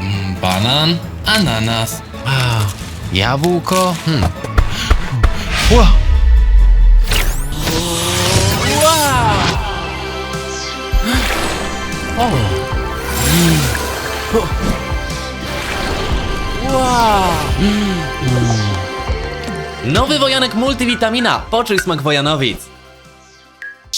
Mm, Banan. Ananas. Jabłko. Ła. Wow. O. Nowy wojanek multivitamina. Poczuj smak wojanowic.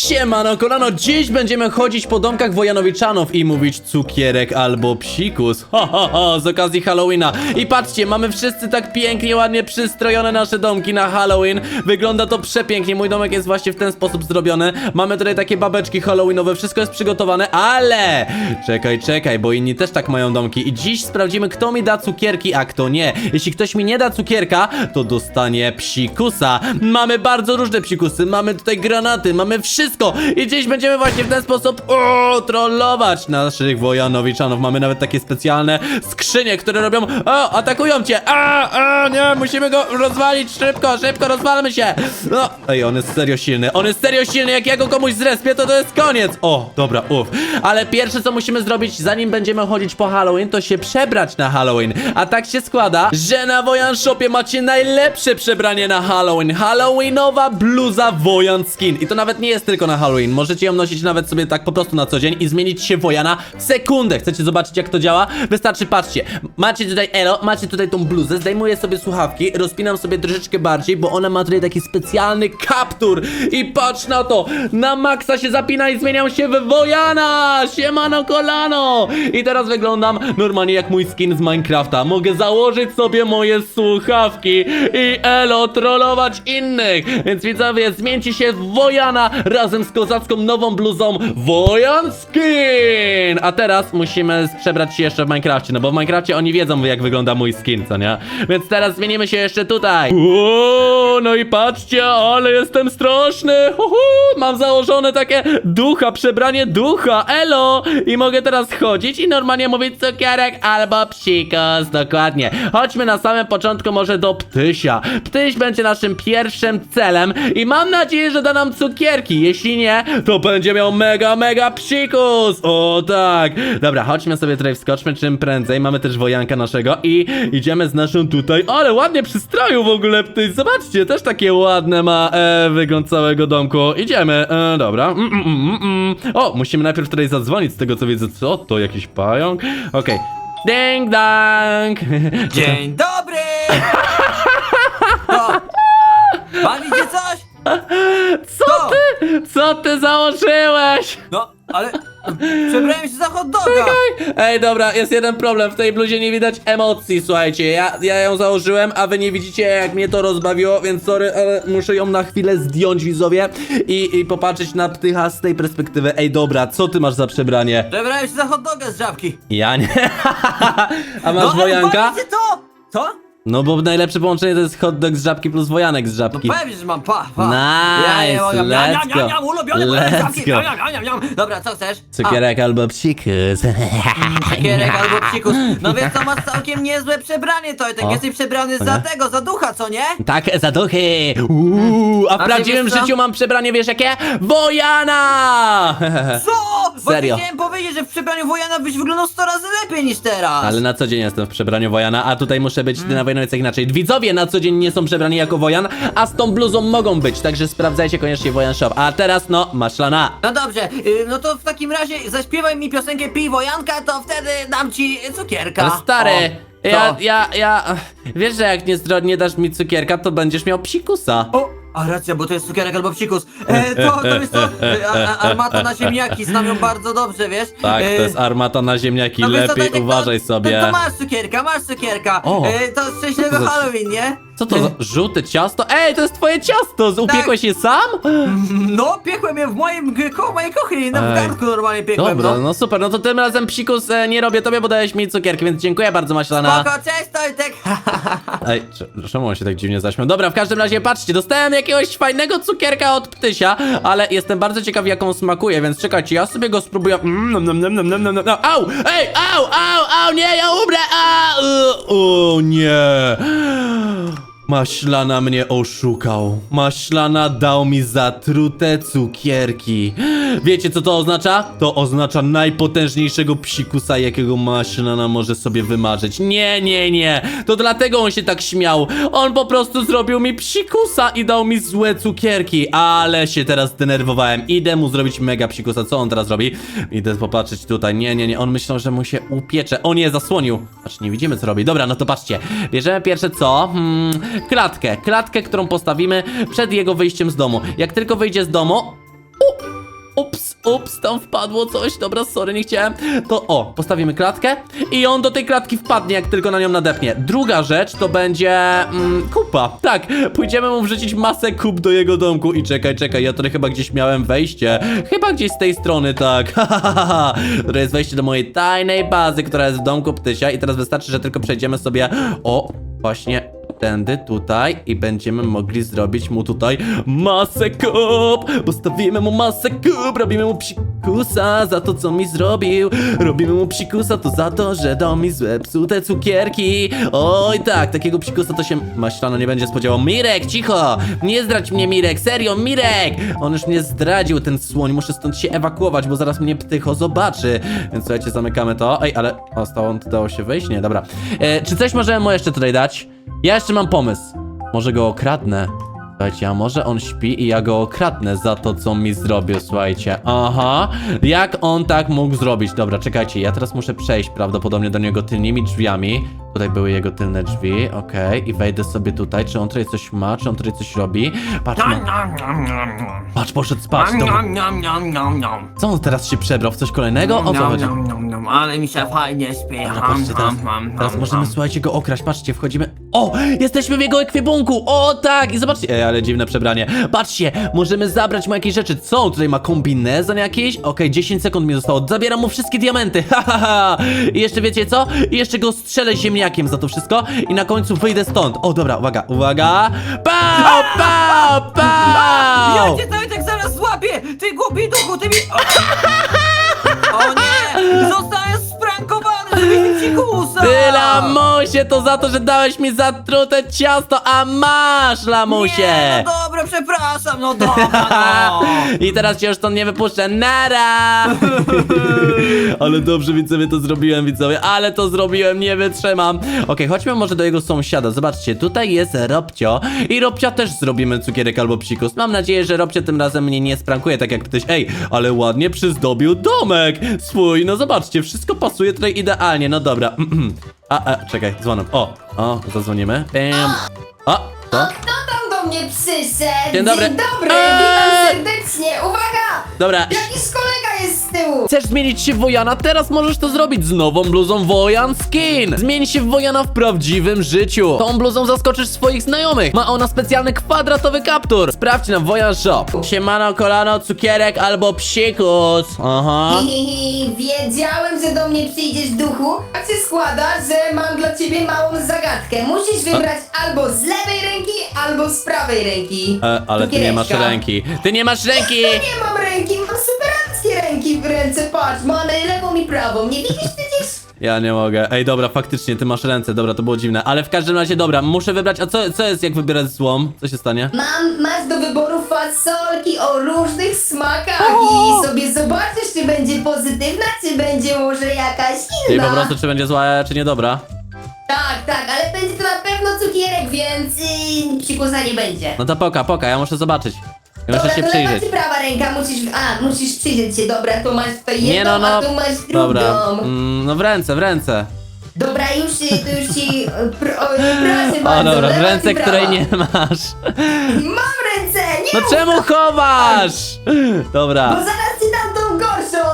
Siemano, kolano, dziś będziemy chodzić po domkach Wojanowiczanów i mówić cukierek albo psikus. Ha, ha, ha, z okazji Halloweena. I patrzcie, mamy wszyscy tak pięknie, ładnie przystrojone nasze domki na Halloween. Wygląda to przepięknie, mój domek jest właśnie w ten sposób zrobiony. Mamy tutaj takie babeczki Halloweenowe, wszystko jest przygotowane, ale... Czekaj, czekaj, bo inni też tak mają domki. I dziś sprawdzimy, kto mi da cukierki, a kto nie. Jeśli ktoś mi nie da cukierka, to dostanie psikusa. Mamy bardzo różne psikusy, mamy tutaj granaty, mamy wszystko. I dziś będziemy właśnie w ten sposób o, trollować naszych Wojanowiczanów. Mamy nawet takie specjalne skrzynie, które robią o, atakują cię. A, a, nie, musimy go rozwalić szybko, szybko, rozwalmy się. No, ej, on jest serio silny. On jest serio silny, jak ja go komuś zrespię, to to jest koniec. O, dobra, uff. Ale pierwsze, co musimy zrobić, zanim będziemy chodzić po Halloween, to się przebrać na Halloween. A tak się składa, że na Wojan Shopie macie najlepsze przebranie na Halloween. Halloweenowa bluza Wojan Skin. I to nawet nie jest tylko na Halloween. Możecie ją nosić nawet sobie tak po prostu na co dzień i zmienić się Wojana w sekundę. Chcecie zobaczyć, jak to działa? Wystarczy, patrzcie. Macie tutaj Elo, macie tutaj tą bluzę, zdejmuję sobie słuchawki, rozpinam sobie troszeczkę bardziej, bo ona ma tutaj taki specjalny kaptur. I patrz na to! Na maksa się zapina i zmieniam się w Wojana! Siemano kolano! I teraz wyglądam normalnie jak mój skin z Minecrafta. Mogę założyć sobie moje słuchawki i elo trollować innych. Więc widzowie, zmieńcie się w Wojana razem z kozacką nową bluzą Wojan Skin! A teraz musimy przebrać się jeszcze w Minecrafcie, no bo w Minecrafcie oni wiedzą jak wygląda mój skin, co nie? Więc teraz zmienimy się jeszcze tutaj. Uuu, no i patrzcie, ale jestem straszny! Uhu, mam założone takie ducha, przebranie ducha, elo! I mogę teraz chodzić i normalnie mówić cukierek albo psikus, dokładnie. Chodźmy na samym początku może do Ptysia. Ptyś będzie naszym pierwszym celem i mam nadzieję, że da nam cukierki. Jeśli nie, to będzie miał mega, mega psikus! O tak! Dobra, chodźmy sobie tutaj, wskoczmy czym prędzej. Mamy też wojanka naszego i idziemy z naszą tutaj, ale ładnie przy stroju w ogóle Ptyś. Zobaczcie, też takie ładne ma e, wygląd całego domku. Idziemy, e, dobra. Mm, mm, mm, mm. O, musimy najpierw tutaj zadzwonić z tego co widzę. Co to, jakiś pająk? Okej. Ding dang! Dzień dobry! O, pan idzie coś? Co Co? ty? Co ty założyłeś? No, ale przebrałem się za hot doga. Ej, dobra, jest jeden problem. W tej bluzie nie widać emocji, słuchajcie. Ja, ja ją założyłem, a wy nie widzicie, jak mnie to rozbawiło, więc sorry, ale muszę ją na chwilę zdjąć, widzowie, i, i popatrzeć na ptycha z tej perspektywy. Ej, dobra, co ty masz za przebranie? Przebrałem się za hot doga z żabki. Ja nie. a masz no, ale wojanka? to! Co? No bo najlepsze połączenie to jest hot dog z żabki plus wojanek z No żabki. pewnie, że mam pa, pa. Nice, ja, let's go. ja, ulubione moje Let's żabki. go. Dobra, co chcesz? Cukierek albo psikus. A, cukierek albo psikus. No wiesz co, masz całkiem niezłe przebranie, to tak O. jesteś przebrany za tego, za ducha, co nie? Tak, za duchy! Uuu, a w A ty prawdziwym wiesz co? życiu mam przebranie, wiesz jakie? Wojana! Co? Bo Serio. chciałem powiedzieć, że w przebraniu Wojana byś wyglądał 100 razy lepiej niż teraz. Ale na co dzień jestem w przebraniu Wojana, a tutaj muszę być na Wojanowicach inaczej. Widzowie na co dzień nie są przebrani jako Wojan, a z tą bluzą mogą być, także sprawdzajcie koniecznie Wojan Shop. A teraz no, maślana. No dobrze, y, no to w takim razie zaśpiewaj mi piosenkę Pij Wojanka, to wtedy dam ci cukierka. Ale stary, O, ja, co? ja, ja... Wiesz, że jak nie, zdro- nie dasz mi cukierka, to będziesz miał psikusa. O, a racja, bo to jest cukierek albo psikus. E, to, to jest to, e, a- a- armata na ziemniaki, znam ją bardzo dobrze, wiesz? Tak, to E, jest armata na ziemniaki, no wiesz co, lepiej Tojtek, uważaj to, sobie. To, to masz cukierka, masz cukierka. O. E, to szczęśliwego Co to za- Halloween, nie? Co to za żółte ciasto? Ej, to jest twoje ciasto! Tak. Upiekłeś je sam? No, piekłem je w moim, koło mojej kuchni, na Ej. garnku normalnie piekłem, Dobra, no. no super, no to tym razem psikus e, nie robię tobie, bo dałeś mi cukierki, więc dziękuję bardzo maślana. Spoko, cześć Tojtek! Ej, cze- czemu on się tak dziwnie zaśmiał? Dobra, w każdym razie patrzcie, dostałem jakiegoś fajnego cukierka od ptysia, ale jestem bardzo ciekaw jaką smakuje, więc czekajcie, ja sobie go spróbuję. Mm, nom, nom, nom, nom, nom, nom, nom. Au! Ej, au, au, au, nie, ja umrę! Au! O nie! Maślana mnie oszukał. Maślana dał mi zatrute cukierki. Wiecie co to oznacza? To oznacza najpotężniejszego psikusa, jakiego Maślana może sobie wymarzyć. Nie, nie, nie. To dlatego on się tak śmiał. On po prostu zrobił mi psikusa i dał mi złe cukierki. Ale się teraz zdenerwowałem. Idę mu zrobić mega psikusa. Co on teraz robi? Idę popatrzeć tutaj. Nie, nie, nie. On myślał, że mu się upiecze. O nie, zasłonił. Znaczy nie widzimy co robi. Dobra, no to patrzcie. Bierzemy pierwsze co? Hmm, klatkę. Klatkę, którą postawimy przed jego wyjściem z domu. Jak tylko wyjdzie z domu... U! Ups, ups, tam wpadło coś, dobra, sorry, nie chciałem. To o, postawimy klatkę i on do tej klatki wpadnie, jak tylko na nią nadepnie. Druga rzecz to będzie mm, kupa. Tak, pójdziemy mu wrzucić masę kup do jego domku i czekaj, czekaj, ja tutaj chyba gdzieś miałem wejście. Chyba gdzieś z tej strony, tak. To jest wejście do mojej tajnej bazy, która jest w domku Ptysia i teraz wystarczy, że tylko przejdziemy sobie, o, właśnie tędy tutaj i będziemy mogli zrobić mu tutaj masę kup! Postawimy mu masę kup, robimy mu psikusa za to, co mi zrobił. Robimy mu psikusa to za to, że dał mi złe psute cukierki. Oj tak, takiego psikusa to się maślano nie będzie spodziewał. Mirek, cicho! Nie zdradź mnie, Mirek, serio, Mirek! On już mnie zdradził, ten słoń, muszę stąd się ewakuować, bo zaraz mnie ptycho zobaczy. Więc słuchajcie, zamykamy to. Ej, ale o, stąd dało się wyjść? Nie, dobra. E, czy coś możemy mu jeszcze tutaj dać? Ja jeszcze mam pomysł. Może go okradnę. Słuchajcie, a może on śpi i ja go okradnę za to, co mi zrobił, słuchajcie. Aha, jak on tak mógł zrobić? Dobra, czekajcie, ja teraz muszę przejść prawdopodobnie do niego tylnymi drzwiami. Tutaj były jego tylne drzwi, okej, i wejdę sobie tutaj. Czy on tutaj coś ma, czy on tutaj coś robi? Patrz, ma... patrz, poszedł spać. Dobra. Co on teraz się przebrał? W coś kolejnego? O co chodzi? Ale mi się fajnie śpi. Dobra, patrzcie, teraz, teraz możemy, słuchajcie, go okraść. Patrzcie, wchodzimy. O! Jesteśmy w jego ekwipunku! O, tak! I zobaczcie. Ej, ale dziwne przebranie. Patrzcie, możemy zabrać mu jakieś rzeczy. Co? on Tutaj ma kombinezon jakiś? Okej, 10 sekund mi zostało. Zabieram mu wszystkie diamenty. Ha, ha, ha! I jeszcze wiecie co? I jeszcze go strzelę ziemniakiem za to wszystko. I na końcu wyjdę stąd. O, dobra, uwaga, uwaga. Pau, pau, pau! Ja cię cały tak zaraz złapię! Ty głupi duchu, ty mi... O, o to za to, że dałeś mi zatrute ciasto, a masz lamusie! Nie, no dobra, przepraszam, no dobra, no! I teraz cię już stąd nie wypuszczę. Nara! ale dobrze widzowie to zrobiłem, widzowie, ale to zrobiłem, nie wytrzymam. Okej, chodźmy może do jego sąsiada. Zobaczcie, tutaj jest Robcio i Robcia też zrobimy cukierek albo psikus. Mam nadzieję, że Robcio tym razem mnie nie sprankuje, tak jak ktoś. Ej, ale ładnie przyzdobił domek swój. No zobaczcie, wszystko pasuje tutaj idealnie. No dobra. a, a, czekaj, dzwonem. O, o, zadzwonimy. Bam. O, co? Kto tam do mnie przyszedł? Dzień dobry. dobry, Eee! witam serdecznie. Uwaga! Dobra, Jakiś kolega z tyłu. Chcesz zmienić się w Wojana? Teraz możesz to zrobić z nową bluzą Wojan Skin! Zmień się w Wojana w prawdziwym życiu! Tą bluzą zaskoczysz swoich znajomych! Ma ona specjalny kwadratowy kaptur! Sprawdź na Wojan Shop! Siemano, kolano, cukierek albo psikus! Aha! Wiedziałem, że do mnie przyjdziesz duchu. Tak się składa, że mam dla ciebie małą zagadkę. Musisz wybrać albo z lewej ręki, albo z prawej ręki. E, ale ty nie masz Cukiereczka. ręki! Ty nie masz ręki! Ja nie mam ręki, mam ręki w ręce. Patrz, mam lewą i prawą. Nie widzisz przecież? Ja nie mogę. Ej, dobra, faktycznie, ty masz ręce, dobra, to było dziwne. Ale w każdym razie, dobra, muszę wybrać. A co, co jest, jak wybierać złom? Co się stanie? Mam, masz do wyboru fasolki o różnych smakach i sobie zobaczysz, czy będzie pozytywna, czy będzie może jakaś inna. po prostu, czy będzie zła, czy niedobra? Tak, tak, ale będzie to na pewno cukierek, więc yy, psikusa nie będzie. No to poka, poka, ja muszę zobaczyć. Muszę Dobra, się to lewa przyjrzeć. czy prawa ręka? Musisz, a, musisz przyjrzeć się, dobra, to masz tutaj jedną, Nie no, no. a tu masz drugą. Dobra. Mm, no w ręce, w ręce. Dobra, już, y, to już ci, pro, o, proszę O bardzo, dobra, w lewa ręce, czy prawa? której nie masz. Mam ręce, nie No mów czemu chowasz? Bo Dobra. zaraz dam tą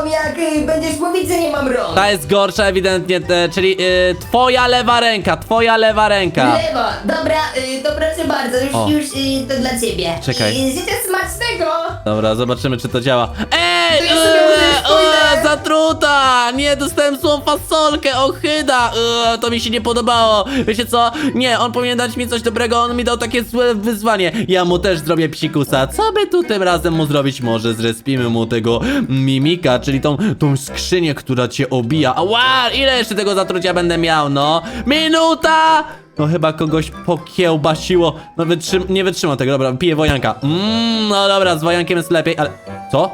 jak y, będziesz mówić, że nie mam rąk. Ta jest gorsza ewidentnie, te, czyli y, twoja lewa ręka, twoja lewa ręka. Lewa, dobra, y, to proszę bardzo, już, O. już y, to dla ciebie. Czekaj. Y, życzę smacznego. Dobra, zobaczymy czy to działa. Ej! To ja sobie Eee, może pójdę. eee, zatruta! Nie, dostałem złą fasolkę, ochyda! Eee, to mi się nie podobało. Wiecie co? Nie, on powinien dać mi coś dobrego, on mi dał takie złe wyzwanie. Ja mu też zrobię psikusa. Co by tu tym razem mu zrobić? Może zrespimy mu tego mimika, czyli tą, tą skrzynię, która cię obija. Ała! Ile jeszcze tego zatrucia będę miał, no? Minuta! No chyba kogoś pokiełbasiło. No wytrzym nie wytrzymał tego, dobra, piję wojanka. Mmm, no dobra, z wojankiem jest lepiej, ale... Co?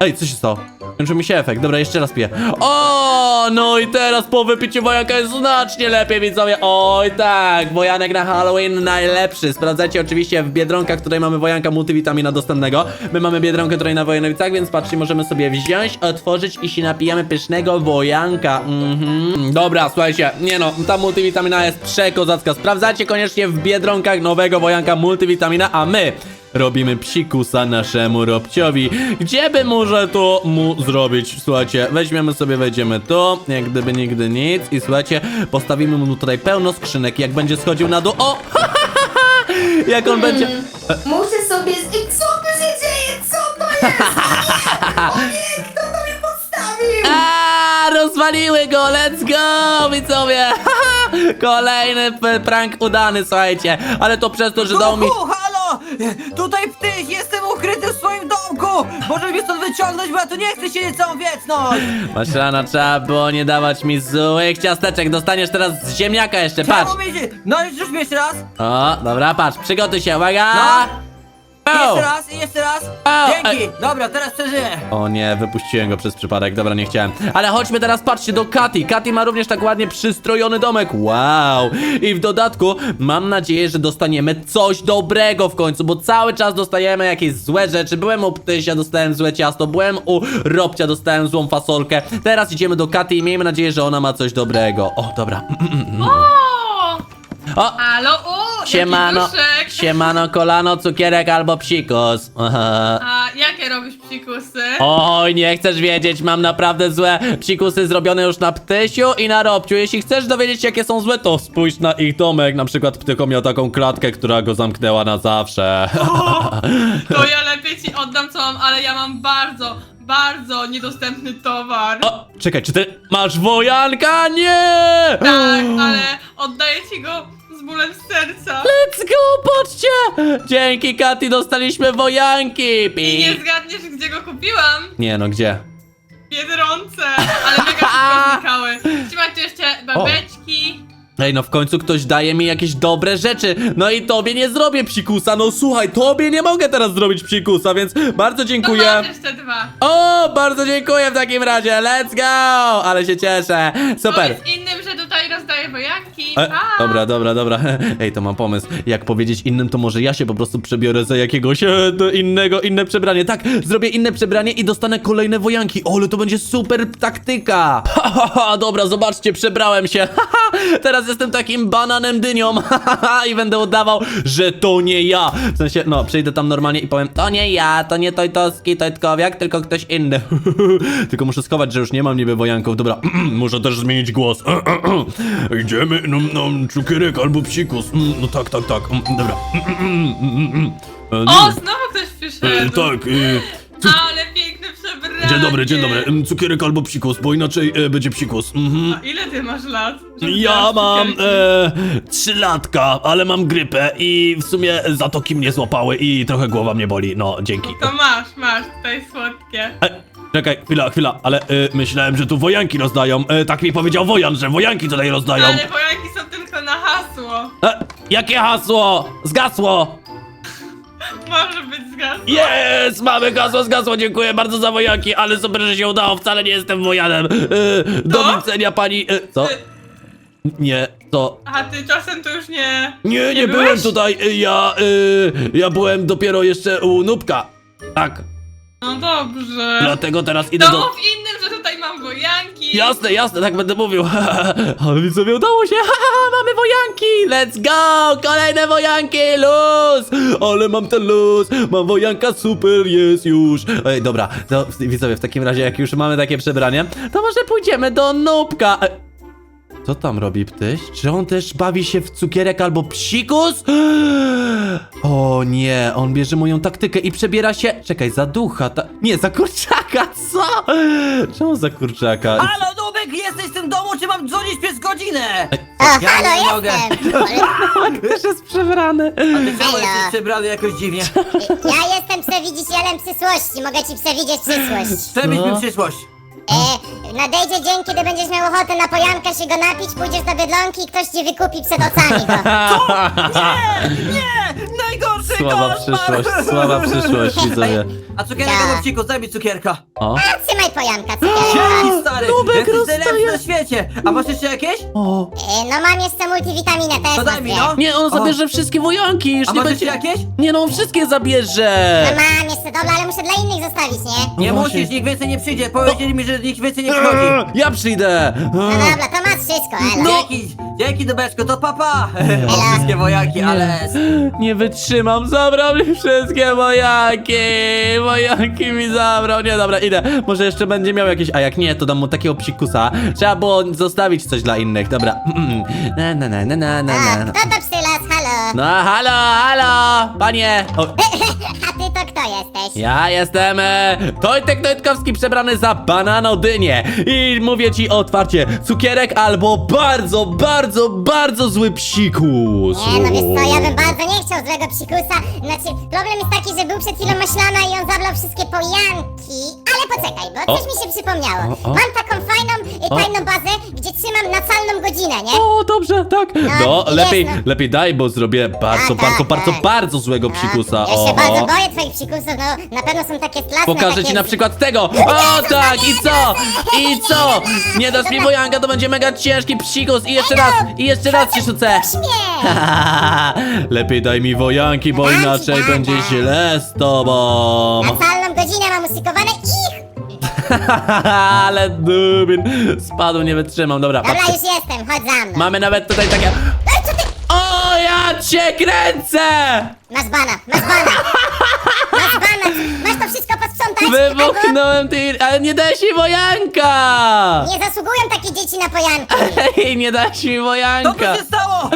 Ej, co się stało? Kończył mi się efekt, dobra, jeszcze raz piję. O, no i teraz po wypiciu wojanka jest znacznie lepiej, widzowie. Oj tak, wojanek na Halloween najlepszy. Sprawdzajcie oczywiście w Biedronkach, tutaj mamy wojanka multivitamina dostępnego. My mamy Biedronkę tutaj na Wojanowicach, więc patrzcie, możemy sobie wziąć, otworzyć i się napijamy pysznego wojanka. Mhm. Dobra, słuchajcie, nie no, ta multivitamina jest przekozacka. Sprawdzajcie koniecznie w Biedronkach nowego wojanka multivitamina, a my robimy psikusa naszemu Robciowi. Gdzie by może to mu zrobić? Słuchajcie, weźmiemy sobie, wejdziemy tu, jak gdyby nigdy nic i słuchajcie, postawimy mu tutaj pełno skrzynek, jak będzie schodził na dół, o! jak on będzie... Muszę sobie... co tu się dzieje? Co to jest? O nie, kto to mnie postawił? A, rozwaliły go, let's go, widzowie! Kolejny prank udany, słuchajcie, ale to przez to, że dał mi... Tutaj ptyś, jestem ukryty w swoim domku! Możesz mnie stąd wyciągnąć, bo ja tu nie chcę siedzieć całą wieczność! Maślana, trzeba było nie dawać mi złych ciasteczek, dostaniesz teraz z ziemniaka jeszcze, patrz! Czemu mi się... No już mi jeszcze raz! O, dobra, patrz, przygotuj się, uwaga! No. Jeszcze raz i jeszcze raz! Au, Dzięki! Dobra, teraz przeżyję! O nie, wypuściłem go przez przypadek, dobra, nie chciałem. Ale chodźmy teraz, patrzcie, do Kati. Kati ma również tak ładnie przystrojony domek, wow! I w dodatku mam nadzieję, że dostaniemy coś dobrego w końcu, bo cały czas dostajemy jakieś złe rzeczy. Byłem u Ptysia, dostałem złe ciasto, byłem u Robcia, dostałem złą fasolkę. Teraz idziemy do Kati i miejmy nadzieję, że ona ma coś dobrego. O, dobra. O! O, Halo, o! Siemano, duszek. siemano, kolano, cukierek albo psikus. A jakie robisz psikusy? Oj, nie chcesz wiedzieć, mam naprawdę złe psikusy zrobione już na Ptysiu i na Robciu. Jeśli chcesz dowiedzieć się, jakie są złe, to spójrz na ich domek. Na przykład Ptyko miał taką klatkę, która go zamknęła na zawsze. To ja lepiej ci oddam co mam, ale ja mam bardzo, bardzo niedostępny towar. O, czekaj, czy ty masz wojanka? Nie! Tak, ale oddaję ci go bólem serca. Let's go, patrzcie! Dzięki Kati dostaliśmy wojanki! I Pi. nie zgadniesz, gdzie go kupiłam? Nie no, gdzie? W Biedronce, ale mega szybko znikały. Trzymaj tu jeszcze babeczki. Ej, no w końcu ktoś daje mi jakieś dobre rzeczy. No i tobie nie zrobię psikusa. No słuchaj, tobie nie mogę teraz zrobić psikusa, więc bardzo To dziękuję. masz jeszcze dwa. O, bardzo dziękuję w takim razie. Let's go! Ale się cieszę. Super. Powiedz innym, że tutaj rozdaję wojanki. E, Pa! dobra, dobra, dobra. Ej, to mam pomysł. Jak powiedzieć innym, to może ja się po prostu przebiorę za jakiegoś e, do innego, inne przebranie. Tak, zrobię inne przebranie i dostanę kolejne wojanki. O, ale to będzie super taktyka. Ha, ha, ha, dobra, zobaczcie, przebrałem się. Ha, ha, teraz jestem takim bananem dynią. I będę udawał, że to nie ja. W sensie, no, przyjdę tam normalnie i powiem, to nie ja, to nie Tojtowski, Tojtkowiak, tylko ktoś inny. tylko muszę schować, że już nie mam niby wojanków. Dobra, muszę też zmienić głos. Idziemy, no, no, cukierek albo psikus. Mm, No tak, tak, tak. Mm, Dobra. O, no, znowu ktoś przyszedł. Tak, cu- Ale. Dzień dobry, dzień dobry. Mm, Cukierek albo psikus, bo inaczej e, będzie psikus. Mhm. A ile ty masz lat? żeby Ja mam cukierki? e, ale mam grypę i w sumie zatoki mnie złapały i trochę głowa mnie boli. No, dzięki. To masz, masz, tutaj słodkie. E, czekaj, chwila, chwila, ale e, myślałem, że tu wojanki rozdają. E, tak mi powiedział wojan, że wojanki tutaj rozdają. Ale wojanki są tylko na hasło. E, jakie hasło? Zgasło! Może być zgasło. Jest! Mamy hasło, zgasło, dziękuję bardzo za wojanki, ale super, że się udało, wcale nie jestem wojanem. E, do Co? widzenia pani... E, co? Ty- Nie, to... A ty czasem to już nie... Nie, nie, byłeś? byłem tutaj, e, ja... E, ja byłem dopiero jeszcze u Nubka. Tak, No dobrze. dlatego teraz idę To do... mów innym, że tutaj mam wojanki. Jasne, jasne, tak będę mówił. Ale widzowie, udało się. Mamy wojanki. Let's go. Kolejne wojanki. Luz. Ale mam ten luz. Mam wojanka, super jest już. Ej, dobra. To, widzowie, w takim razie, jak już mamy takie przebranie, to może pójdziemy do Nubka. E, Co tam robi ptyś? Czy on też bawi się w cukierek albo psikus? O nie, on bierze moją taktykę i przebiera się... Czekaj, za ducha, ta... Nie, za kurczaka, co? Czemu za kurczaka? Halo, Nubek, jesteś w tym domu, czy mam dzwonić przez godzinę? O, Ja nie halo, mogę. jestem! Też jest przebrany. A ty czemu Halo. jesteś przebrany jakoś dziwnie? Ja jestem przewidzicielem przyszłości, mogę ci przewidzieć przyszłość. Przebyć mi przyszłość. E, nadejdzie dzień, kiedy będziesz miał ochotę na pojanka się go napić, pójdziesz do Biedlonki i ktoś ci wykupi przed oczami go. Nie! Najgorszy Słaba koszmar! przyszłość, słaba przyszłość, widzowie. A cukierek Ja. daj mi cukierka. O, A trzymaj pojanka, cukierka. Dzięki stary! Nubek Jesteś najlepszy na świecie! A masz jeszcze jakieś? o. E, No mam jeszcze multivitaminę, też To daj mi no! Nie, on zabierze wszystkie wojanki, już A nie masz będzie... jeszcze jakieś? Nie no, on wszystkie zabierze! No mam jeszcze, dobra, ale muszę dla innych zostawić, nie? Nie No właśnie. musisz, nikt więcej nie przyjdzie. Powiedzieli mi, że nikt więcej nie Ja przyjdę! No dobra, to masz wszystko, elo. Dzięki, dzięki Dubeczko, to papa! Mam wszystkie wojaki, ale... Nie wytrzymam, zabrał mi wszystkie wojanki! Wojanki mi zabrał, nie dobra, idę. Może jeszcze będzie miał jakieś, a jak nie, to dam mu takiego psikusa. Trzeba było zostawić coś dla innych, dobra. Na na na na na na A, na. kto to przylas, halo? No halo, halo, panie! O, jesteś? ja jestem e, Tojtek Tojtkowski przebrany za bananodynię i mówię ci otwarcie, cukierek albo bardzo, bardzo, bardzo zły psikus. Nie, no wiesz co, ja bym bardzo nie chciał złego psikusa. Znaczy, problem jest taki, że był przed chwilą maślana i on zabrał wszystkie pojanki. Ale poczekaj, bo O. coś mi się przypomniało. O, o. Mam taką fajną, y, O. tajną bazę, gdzie trzymam nacalną godzinę, nie? O, dobrze, tak. No, jest, lepiej, no. lepiej daj, bo zrobię bardzo, Tak, bardzo, tak, bardzo, tak. bardzo złego psikusa. Ja się bardzo boję twoich psikusów, no na pewno są takie straszne. Pokażę takie... ci na przykład tego! O tak! I co? I co? Nie dasz mi wojanka, to będzie mega ciężki psikus! I jeszcze raz! I jeszcze raz ci rzucę! Śmiech! Lepiej daj mi wojanki, bo Dam ci, inaczej dam, będzie dam. źle z tobą! Nacalną godzinę mam uszykowane ich! Ale dubin! Spadł, nie wytrzymam, dobra. Dobra, patrzcie. już jestem, chodź za mną. Mamy nawet tutaj takie... Ej, co ty? O, ja cię kręcę! Masz bana, masz bana! Posprzątać? Wybuchnąłem ty, ale nie dałeś mi wojanka! Albo Nie zasługują takie dzieci na pojanki! Ej, nie dałeś mi Co tu wojanka! się stało?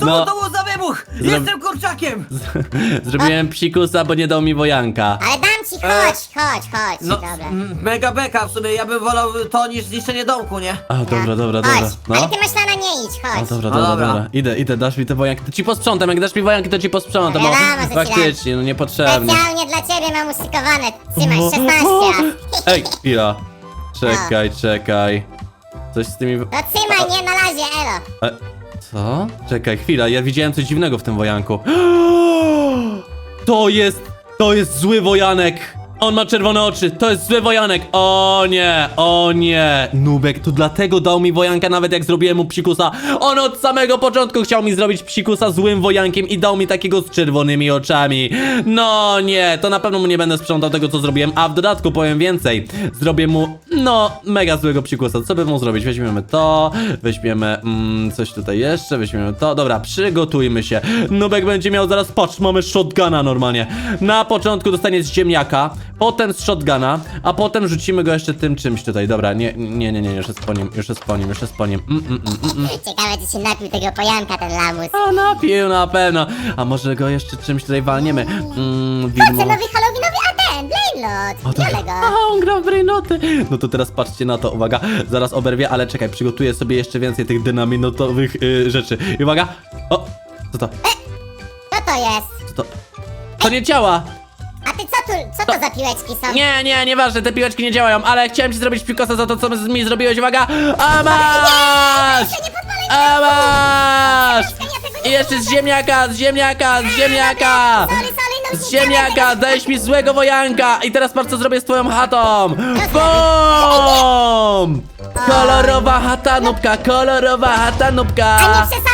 Co No. to było za wybuch? Jestem kurczakiem! Zrobiłem psikusa, bo nie dał mi wojanka. Ale dam ci, chodź, chodź, chodź, No, dobra. mega beka w sumie, ja bym wolał to niż zniszczenie domku, nie? A, dobra, dobra, chodź. dobra. No. Ale ty maślana nie idź, A, chodź. dobra, No dobra, dobra. dobra. Idę, idę, dasz mi te wojanki, to ci posprzątam. Jak dasz mi wojanki, to ci posprzątam, bo Wiadomo, że ci dam. faktycznie, no niepotrzebnie. Specjalnie dla ciebie mam uszykowane. Trzymaj, 16 raz. Ej, chwila. Czekaj, czekaj. Coś z tymi... No trzymaj, nie na razie, elo. E, co? Czekaj, chwila, ja widziałem coś dziwnego w tym wojanku. To jest, to jest zły wojanek. On ma czerwone oczy, to jest zły wojanek. O nie, o nie. Nubek to dlatego dał mi wojanka, nawet jak zrobiłem mu psikusa. On od samego początku chciał mi zrobić psikusa złym wojankiem i dał mi takiego z czerwonymi oczami. No nie, to na pewno mu nie będę sprzątał tego, co zrobiłem. A w dodatku powiem więcej. Zrobię mu, no, mega złego psikusa. Co by mu zrobić? Weźmiemy to, weźmiemy mm, coś tutaj jeszcze, weźmiemy to. Dobra, przygotujmy się. Nubek będzie miał zaraz, patrz, mamy shotguna normalnie. Na początku dostanie z ziemniaka, potem z shotguna, a potem rzucimy go jeszcze tym czymś tutaj. Dobra, nie, nie, nie, nie, już jest po nim, już jest po nim, już jest po nim. Mm, mm, mm, mm, mm. Ciekawe, czy się napił tego pojanka, ten lamus. A napił na pewno. A może go jeszcze czymś tutaj walniemy? Mm, Co, widmo. nowy halloweenowy, a ten, Blaylot, biorę go. A, on gra w brainoty. No to teraz patrzcie na to, uwaga, zaraz oberwie, ale czekaj, przygotuję sobie jeszcze więcej tych dynaminotowych y, rzeczy. I uwaga, o, co to, Co to jest? co to, to nie działa. A ty co tu, co to za piłeczki są? Nie, nie, nieważne, te piłeczki nie działają, ale chciałem ci zrobić pikosa za to, co mi zrobiłeś, uwaga, a masz, Nie podpalaj a masz. ja tego I nie jeszcze z ziemniaka, z ziemniaka, z ziemniaka. Sorry, sorry, no Z ziemniaka, dałeś mi złego wojanka I teraz patrz co zrobię z twoją chatą BOOM! Kolorowa chata nubka, kolorowa chata A nie nubka przesadzasz,